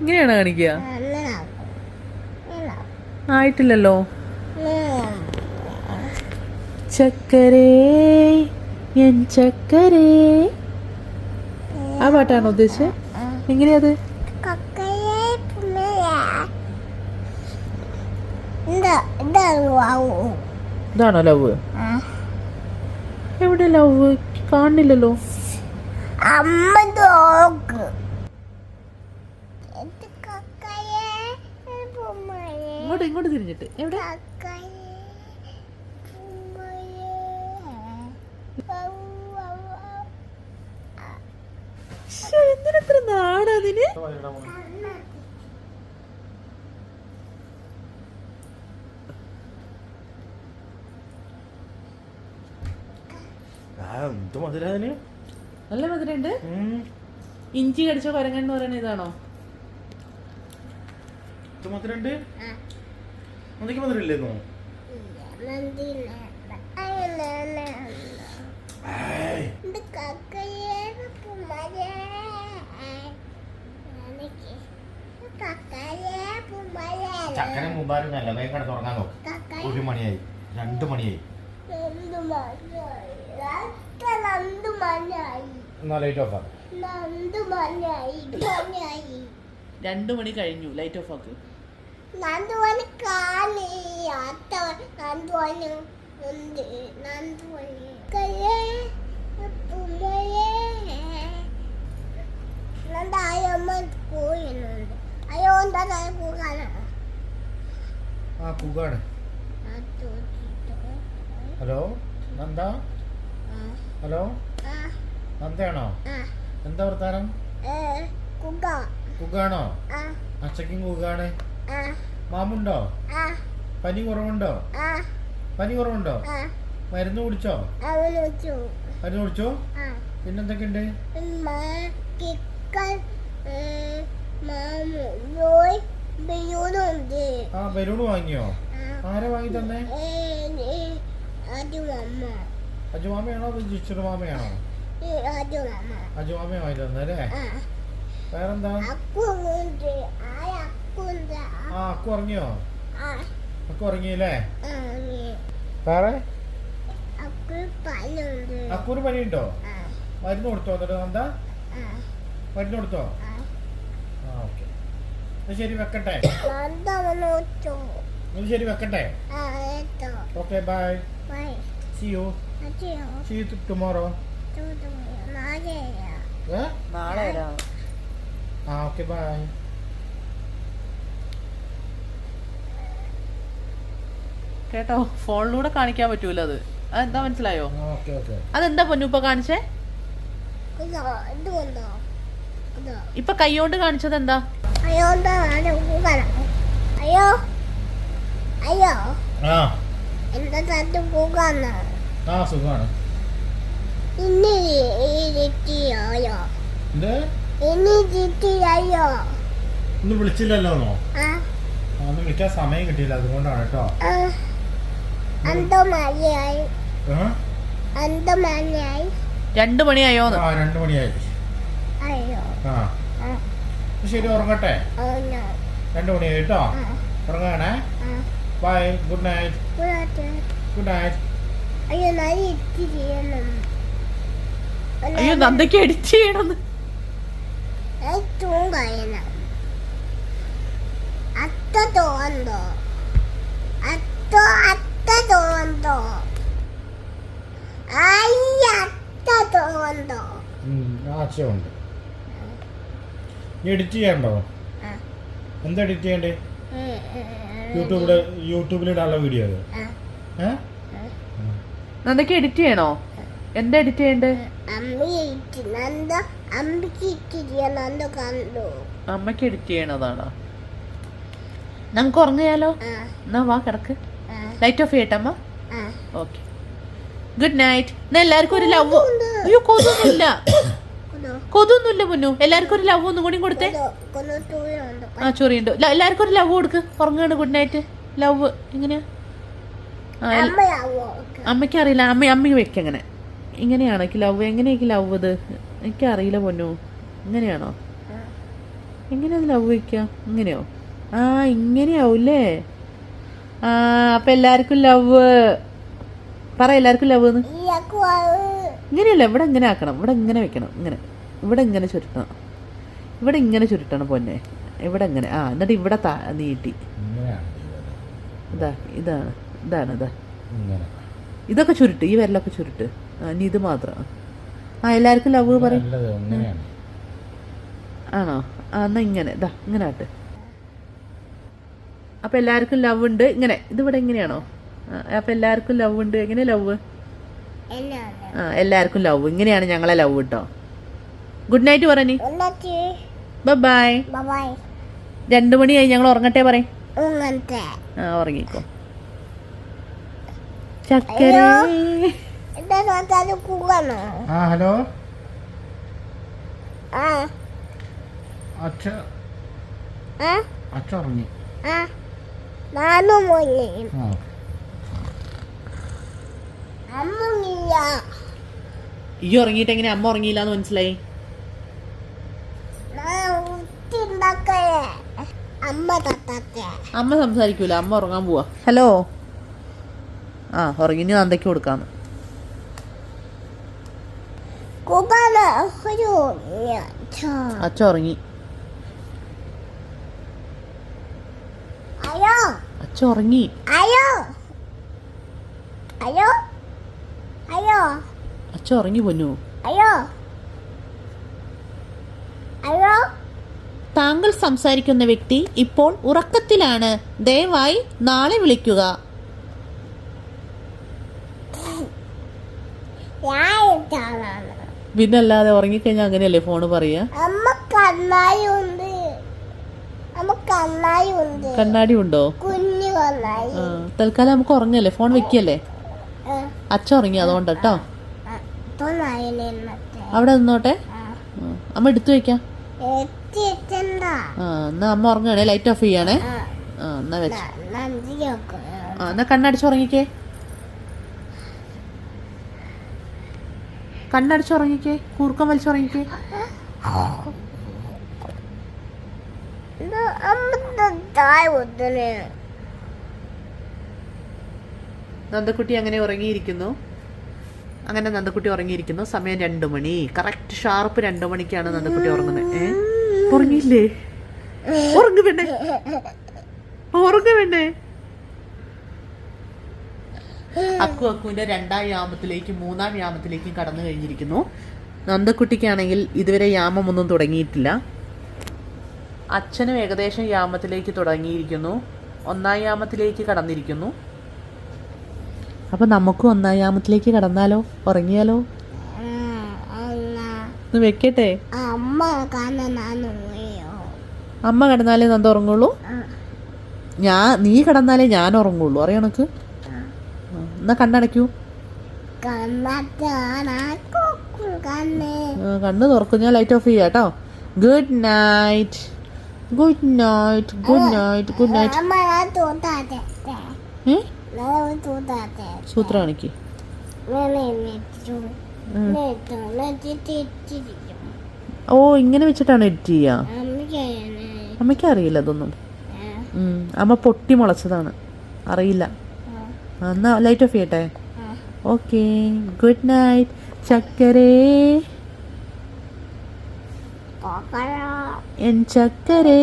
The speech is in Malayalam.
ഇങ്ങനെയാണ് കാണിക്കുക. ആയിട്ടില്ലല്ലോ. ചക്കരേ എൻ ചക്കരേ. ആ പാട്ടാണോ ഉദ്ദേശിച്ചത് എങ്ങനെയത്? ഇതാണോ ലവ്? എവിടെ ലവ്? കാണില്ലല്ലോ. അമ്മ നോക്ക്. ഇങ്ങോട്ട് ഇങ്ങോട്ട് തിരിഞ്ഞിട്ട്. എവിടെ? എന്തിനത്ര നാടതിന് ആ എന്ത് മധുര അതിന്? നല്ല മധുരണ്ട്. ഇഞ്ചി കടിച്ച കൊരങ്ങൻ എന്ന് പറയുന്നത് ഇതാണോ മധുരണ്ട് ആ. എന്തൊക്കെ മധുരം ഇല്ലെന്നോ നന്ദിന അയ്യല്ല ഏയ്. ഇത് കക്കയെ പുമ്മയെ. എനിക്ക് കക്കയെ പുമ്മയെ. ചക്കര മുമ്പാരൊന്നല്ല വേഗം കട തുടങ്ങാൻ നോക്ക് ഒരു മണിയായി രണ്ടു മണിയായി രണ്ടു മണിയായി. രണ്ട് രണ്ട് മണിയായി. എന്നാ ലൈറ്റ് ഓഫ് ആക്കാം രണ്ട് മണി കഴിഞ്ഞു ലൈറ്റ് ഓഫ് ആക്ക്. ഹലോ നന്ദ? ഹലോ നന്ദയാണോ? എന്താ വർത്താനം? കുക്കാണോ അച്ഛക്കും കുക്കാണ് മാമുണ്ടോ? പനി കുറവുണ്ടോ? പനി കുറവുണ്ടോ? മരുന്ന് കുടിച്ചോ? മരുന്ന് കുടിച്ചോ? പിന്നെന്തൊക്കെയുണ്ട്? ആ ബലൂൺ വാങ്ങിയോ? ആരാ വാങ്ങി തന്നെ? അജുമാമയാണോ അതോ ജിച്ചർ മാമയാണോ? മമ്മ അജുമാമ വാങ്ങി തന്നല്ലേ ആ വേറെന്താ? ആ അക്കു ഉറങ്ങിയോ? അക്കു ഉറങ്ങിയില്ലേ? വേറെ? അക്കു പല്ലുണ്ട് അക്കൂന് പനിയുണ്ടോ? മരുന്ന് കൊടുത്തോ എന്നിട്ട് എന്താ? മരുന്ന് കൊടുത്തോ? ആ. ഓക്കെ. ശരി വെക്കട്ടെ. എന്നാ ശരി വെക്കട്ടെ. Okay bye. See you see you tomorrow നാളെ വരാം. ആ ഓക്കെ ബൈ കേട്ടോ ഫോണിലൂടെ കാണിക്കാൻ പറ്റൂല അത്. അതെന്താ മനസ്സിലായോ? അതെന്താ പൊന്നു ഇപ്പൊ കാണിച്ചേ? ഇപ്പൊ കൈയോണ്ട് കാണിച്ചത് എന്താ? അയ്യോ അയ്യോ. എന്താ തട്ട് കൂകാന്നോ ആ സുഖമാണ് ഇനി ഇരിട്ടിയോ ഇത് ഒന്ന് വിളിക്കാൻ സമയം കിട്ടിയില്ല അതുകൊണ്ടാണ് കേട്ടോ. മഴയായി മഴയായി രണ്ടു മണിയായോന്ന്. ആ രണ്ടു മണിയായി. ആ. ശരി ഉറങ്ങട്ടെ? രണ്ടു മണിയായി കേട്ടോ? ഉറങ്ങണേ? Bye good night good night അയ്യോ ചെയ്യണം അയ്യോ നന്ദയ്ക്ക് എഡിറ്റ് ചെയ്യണമെന്ന്. അത്ത തോന്നോ അത്ത അത്ത തോന്നോ ആശയമുണ്ട്. എഡിറ്റ് ചെയ്യണ്ടോ ആ. എന്താ എഡിറ്റ് ചെയ്യണ്ടേ? യൂട്യൂബിൽ യൂട്യൂബിലിടാനുള്ള വീഡിയോ അത്. ഏ? എഡിറ്റ് ചെയ്യണോ? എന്താ എഡിറ്റ് ചെയ്യണ്ടേ? അമ്മ അമ്മയ്ക്ക് എഡിറ്റ് ചെയ്യണതാണോ? നമുക്ക് ഉറങ്ങിയാലോ എന്നാ വാ കിടക്ക്. ലൈറ്റ് ഓഫ് ചെയ്യട്ടെ അമ്മ? ആ. ഓക്കെ ഗുഡ് നൈറ്റ് എന്നാ എല്ലാവർക്കും ഒരു ലവ് അയ്യോ കൊതൊന്നുമില്ല കൊതൊന്നുമില്ല മുന്നു. എല്ലാവർക്കും ഒരു ലവ് ഒന്നും കൂടി കൊടുത്തേ. ആ ചൊറിയുണ്ട്. എല്ലാവർക്കും ഒരു ലവ് കൊടുക്ക്. ഉറങ്ങാണ് ഗുഡ് നൈറ്റ് ലവ് എങ്ങനെയാ? ആ എൽ- അമ്മയ്ക്ക് അറിയില്ല അമ്മ അമ്മയ്ക്ക് വെക്ക് അങ്ങനെ. ഇങ്ങനെയാണ് ലവ് എങ്ങനെയൊക്കെ ലവ് ഇത്? എനിക്കറിയില്ല പൊന്നു. ഇങ്ങനെയാണോ? എങ്ങനെയാ ലവ് വയ്ക്കുക ഇങ്ങനെയോ? ആ ഇങ്ങനെയാവൂല്ലേ? ആ അപ്പൊ എല്ലാവർക്കും ലവ് പറ എല്ലാവർക്കും ലവ് എന്ന്. ഇങ്ങനെയല്ല? ഇവിടെ ഇങ്ങനെ ആക്കണം. ഇവിടെ ഇങ്ങനെ വെക്കണം. ഇങ്ങനെ. ഇവിടെ ഇങ്ങനെ ചുരുട്ടണം. ഇവിടെ ഇങ്ങനെ ചുരുട്ടണം പൊന്നെ. ഇവിടെ ഇങ്ങനെ. ആ എന്നിട്ട് ഇവിടെ താ നീട്ടി. ഇതാ ഇതാണ്. ഇതാണ് ഇതാ. ഇതൊക്കെ ചുരുട്ട് ഈ വിരലൊക്കെ ചുരുട്ട്. നീ ഇനി ഇത് മാത്രം. ആ എല്ലാവർക്കും ലവ് പറയും. ആണോ? ആ എന്നാ ഇങ്ങനെ. ഇതാ ഇങ്ങനെ ആട്ടെ അപ്പം എല്ലാവർക്കും ലവ് ഉണ്ട്. ഇങ്ങനെ. ഇതിവിടെ എങ്ങനെയാണോ അപ്പൊ എല്ലാവർക്കും ലവ് ഉണ്ട്. എങ്ങനെ ലവ് ആ എല്ലാവർക്കും ലവ് ഇങ്ങനെയാണ് ഞങ്ങളെ ലവ് കേട്ടോ ഗുഡ് നൈറ്റ് പറഞ്ഞു ബൈ ബൈ രണ്ടു മണിയായി ഞങ്ങൾ ഉറങ്ങട്ടെ പറയും. ആ ഉറങ്ങിക്കോ. ചക്കര. ആ ഹലോ? ആ. അച്ഛ. അച്ഛ ഉറങ്ങി ഈ ഉറങ്ങിയിട്ട് എങ്ങനെ അമ്മ ഉറങ്ങിയില്ല എന്ന് മനസ്സിലായി അമ്മ സംസാരിക്കൂല അമ്മ ഉറങ്ങാൻ പോവാ. ഹലോ? ആ ഉറങ്ങി ഇനി നന്ദയ്ക്ക് ഒരു അച്ഛ ഉറങ്ങി. അച്ഛ ഉറങ്ങി. അച്ഛ ഉറങ്ങി പൊന്നു. താങ്കൾ സംസാരിക്കുന്ന വ്യക്തി ഇപ്പോൾ ഉറക്കത്തിലാണ്. ദയവായി നാളെ വിളിക്കുക. ഞാൻ അല്ലാതെ പിന്നല്ലാതെ ഉറങ്ങിക്കഴിഞ്ഞാൽ അങ്ങനെയല്ലേ ഫോണ് ഉണ്ട്. കണ്ണാടി ഉണ്ടോ. കുഞ്ഞു കണ്ണായി തൽക്കാലം നമുക്ക് ഉറങ്ങല്ലേ? ഫോൺ വെക്കല്ലേ? അച്ഛൻ അച്ഛ ഉറങ്ങി അതുകൊണ്ട് കേട്ടോ. അവിടെ നിന്നോട്ടെ? അമ്മ എടുത്തു വെക്കാം. ആ എന്നാ അമ്മ ഉറങ്ങണേ ലൈറ്റ് ഓഫ് ചെയ്യണേ. ആ, എന്നാ വെച്ച്. ആ എന്നാ കണ്ണടിച്ച് ഉറങ്ങിക്കേ. കണ്ണടിച്ച് ഉറങ്ങിക്കേ കൂർക്കം വലിച്ചുറങ്ങിക്കേ. നന്ദക്കുട്ടി അങ്ങനെ ഉറങ്ങിയിരിക്കുന്നു. അങ്ങനെ നന്ദക്കുട്ടി ഉറങ്ങിയിരിക്കുന്നു. സമയം രണ്ടു മണി. കറക്റ്റ് ഷാർപ്പ് രണ്ടു മണിക്കാണ് നന്ദക്കുട്ടി ഉറങ്ങുന്നത്. ഏ? ഉറങ്ങിയില്ലേ? ഉറങ്ങു വേണ്ടേ ഉറങ്ങു വേണ്ടേ അക്കു അക്കുവിന്റെ രണ്ടാം യാമത്തിലേക്കും മൂന്നാം യാമത്തിലേക്കും കടന്നു കഴിഞ്ഞിരിക്കുന്നു. നന്ദക്കുട്ടിക്കാണെങ്കിൽ ഇതുവരെ യാമമൊന്നും തുടങ്ങിയിട്ടില്ല. അച്ഛനും ഏകദേശം യാമത്തിലേക്ക് തുടങ്ങിയിരിക്കുന്നു. ഒന്നാം യാമത്തിലേക്ക് കടന്നിരിക്കുന്നു. അപ്പൊ നമുക്കും ഒന്നാം യാമത്തിലേക്ക് കടന്നാലോ? ഉറങ്ങിയാലോ? വെക്കട്ടെ. അമ്മ കടന്നാലേ നാന്നുയോ അമ്മ കിടന്നാലേ നന്ദ ഉറങ്ങുള്ളൂ? ഞാൻ നീ കടന്നാലേ ഞാൻ ഉറങ്ങുള്ളൂ. അറിയണക്ക് എന്നാ കണ്ണടയ്ക്കൂ. കണ്ണേ തുറക്കും. ഞാൻ ലൈറ്റ് ഓഫ് ചെയ്യാം കേട്ടോ. Good night good night good night good night സൂത്ര കാണിക്ക് ഓ ഇങ്ങനെ വെച്ചിട്ടാണ് എഡിറ്റ് ചെയ്യാ? അമ്മയ്ക്ക് അറിയില്ല അതൊന്നും. അമ്മ പൊട്ടി മുളച്ചതാണ്. അറിയില്ല. എന്നാ ലൈറ്റ് ഓഫ് ചെയ്യട്ടെ? ഓക്കെ ഗുഡ് നൈറ്റ് ചക്കരേ. എൻ ചക്കരേ.